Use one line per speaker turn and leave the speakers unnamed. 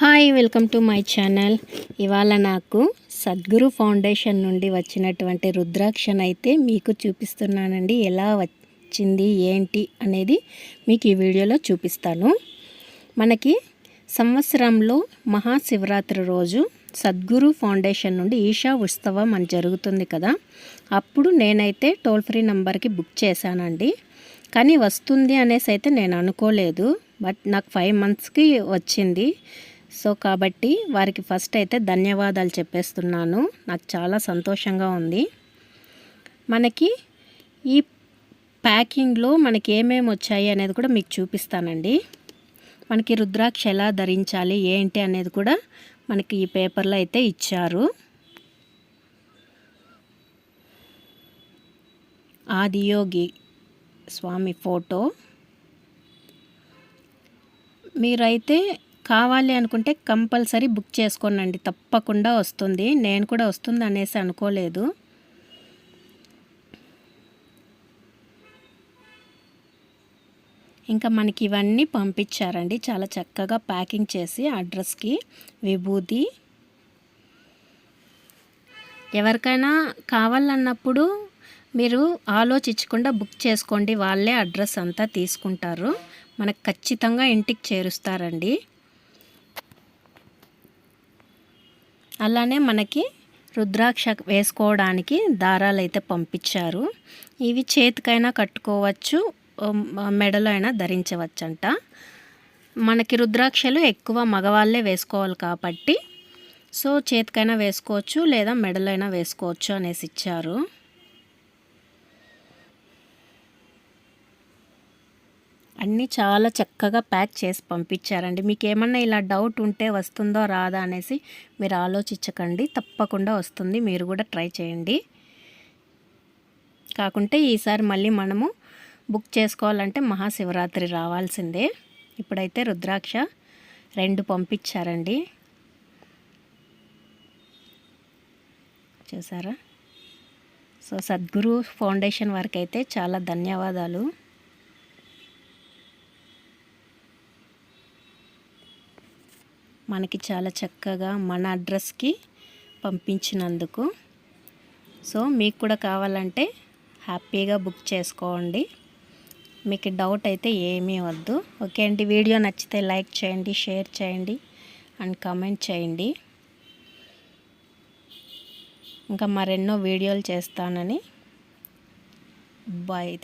Hi welcome to my channel. ఇవాళ నాకు Sadhguru foundation నుండి వచ్చినటువంటి రుద్రాక్షనైతే మీకు చూపిస్తున్నానండి. ఎలా వచ్చింది ఏంటి అనేది మీకు ఈ వీడియోలో చూపిస్తాను. మనకి సంవత్సరంలో మహాశివరాత్రి రోజు సద్గురు ఫౌండేషన్ నుండి ఈషా ఉత్సవం అని జరుగుతుంది కదా. అప్పుడు నేనైతే టోల్ ఫ్రీ నెంబర్కి బుక్ చేశానండి. కానీ వస్తుంది అనేసి అయితే నేను అనుకోలేదు. బట్ నాకు ఫైవ్ మంత్స్కి వచ్చింది. సో కాబట్టి వారికి ఫస్ట్ అయితే ధన్యవాదాలు చెప్పేస్తున్నాను. నాకు చాలా సంతోషంగా ఉంది. మనకి ఈ ప్యాకింగ్లో మనకి ఏమేమి వచ్చాయి అనేది కూడా మీకు చూపిస్తానండి. మనకి రుద్రాక్ష ఎలా ధరించాలి ఏంటి అనేది కూడా మనకి ఈ పేపర్లో అయితే ఇచ్చారు. ఆదియోగి స్వామి ఫోటో. మీరైతే కావాలి అనుకుంటే కంపల్సరీ బుక్ చేసుకోనండి. తప్పకుండా వస్తుంది. నేను కూడా వస్తుంది అనేసి అనుకోలేదు. ఇంకా మనకి ఇవన్నీ పంపించారండి. చాలా చక్కగా ప్యాకింగ్ చేసి అడ్రస్కి విభూతి. ఎవరికైనా కావాలన్నప్పుడు మీరు ఆలోచించకుండా బుక్ చేసుకోండి. వాళ్ళే అడ్రస్ అంతా తీసుకుంటారు. మనకు ఖచ్చితంగా ఇంటికి చేరుస్తారండి. అలానే మనకి రుద్రాక్ష వేసుకోవడానికి దారాలు అయితే పంపించారు. ఇవి చేతికైనా కట్టుకోవచ్చు మెడలో అయినా ధరించవచ్చంట. మనకి రుద్రాక్షలు ఎక్కువ మగవాళ్ళే వేసుకోవాలి కాబట్టి సో చేతికైనా వేసుకోవచ్చు లేదా మెడలైనా వేసుకోవచ్చు అనేసి ఇచ్చారు. అన్నీ చాలా చక్కగా ప్యాక్ చేసి పంపించారండి. మీకు ఏమన్నా ఇలా డౌట్ ఉంటే వస్తుందో రాదా అనేసి మీరు ఆలోచించకండి. తప్పకుండా వస్తుంది. మీరు కూడా ట్రై చేయండి. కాకుంటే ఈసారి మళ్ళీ మనము బుక్ చేసుకోవాలంటే మహాశివరాత్రి రావాల్సిందే. ఇప్పుడైతే రుద్రాక్ష రెండు పంపించారండి. చూసారా? సో సద్గురు ఫౌండేషన్ వారికి అయితే చాలా ధన్యవాదాలు. మనకి చాలా చక్కగా మన అడ్రస్కి పంపించినందుకు. సో మీకు కూడా కావాలంటే హ్యాపీగా బుక్ చేసుకోండి. మీకు డౌట్ అయితే ఏమీ వద్దు. ఓకే అండి వీడియో నచ్చితే లైక్ చేయండి షేర్ చేయండి అండ్ కామెంట్ చేయండి. ఇంకా మరెన్నో వీడియోలు చేస్తానని. బాయ్.